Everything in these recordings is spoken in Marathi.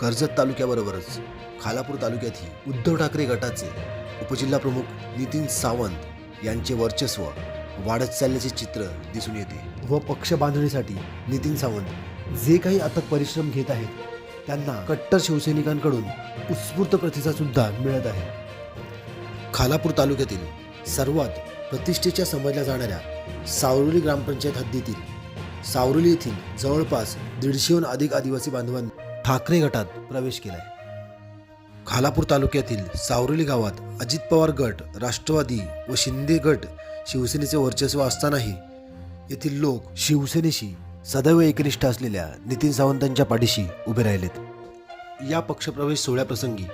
कर्जत तालुक्याबरोबरच खालापूर तालुक्यातही उद्धव ठाकरे गटाचे उपजिल्हाप्रमुख नितीन सावंत यांचे वर्चस्व वाढत चालल्याचे चित्र दिसून येते व पक्ष बांधणीसाठी नितीन सावंत जे काही अथक परिश्रम घेत आहेत त्यांना कट्टर शिवसैनिकांकडून उत्स्फूर्त प्रतिसाद सुद्धा मिळत आहे. खालापूर तालुक्यातील सर्वात प्रतिष्ठेच्या समजल्या जाणाऱ्या सावरोली ग्रामपंचायत हद्दीतील सावरोली येथील जवळपास दीडशेहून अधिक आदिवासी बांधवांनी ठाकरे गटात प्रवेश केलाय. खालापूर तालुक्यातील सावरोली गावात अजित पवार गट राष्ट्रवादी व शिंदे गट शिवसेनेचे वर्चस्व असतानाही येथील लोक शिवसेनेशी सदैव एकनिष्ठ असलेल्या नितीन सावंतांच्या पाठीशी उभे राहिलेत. या पक्षप्रवेश सोहळ्याप्रसंगी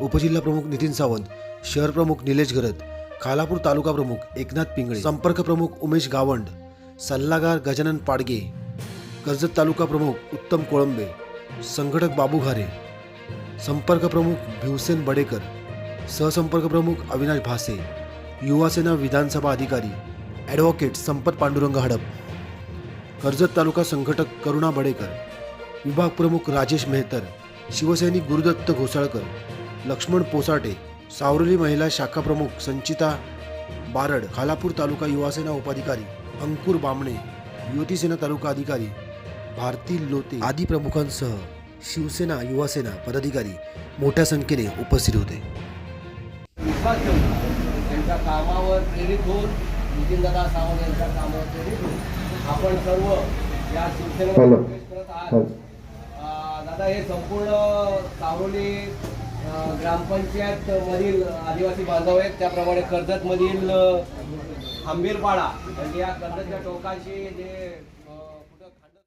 उपजिल्हाप्रमुख नितीन सावंत शहर प्रमुख निलेश गरद खालापूर तालुका प्रमुख एकनाथ पिंगळे संपर्क प्रमुख उमेश गावंड सल्लागार गजानन पाडगे कर्जत तालुका प्रमुख उत्तम कोळंबे संघटक बाबू घारे संपर्क प्रमुख भिवसेन बडेकर सहसंपर्क प्रमुख अविनाश भासे युवासेना विधानसभा अधिकारी ॲडव्होकेट संपत पांडुरंग हडप कर्जत तालुका संघटक करुणा बडेकर विभाग प्रमुख राजेश मेहतर शिवसैनिक गुरुदत्त घोसाळकर लक्ष्मण पोसाटे सावरली महिला शाखा प्रमुख संचिता बारड खालापूर तालुका युवासेना उपाधिकारी अंकुर बामणे युवतीसेना तालुका अधिकारी भारती लोते आदी प्रमुखांसह शिवसेना युवासेना पदाधिकारी मोठ्या संख्येने उपस्थित होते त्यांच्या कामावर प्रेरित होऊन नितीनदादा सावंत यांच्या कामावर प्रेरित होऊन आपण सर्व या हॅलो. प्रवेश करत आहात हो. दादा हे संपूर्ण सावरोली अं, ग्रामपंचायत मधील आदिवासी बांधव आहेत त्याप्रमाणे कर्जत मधील आंबीरपाडा म्हणजे या कर्जतच्या टोकाशी जे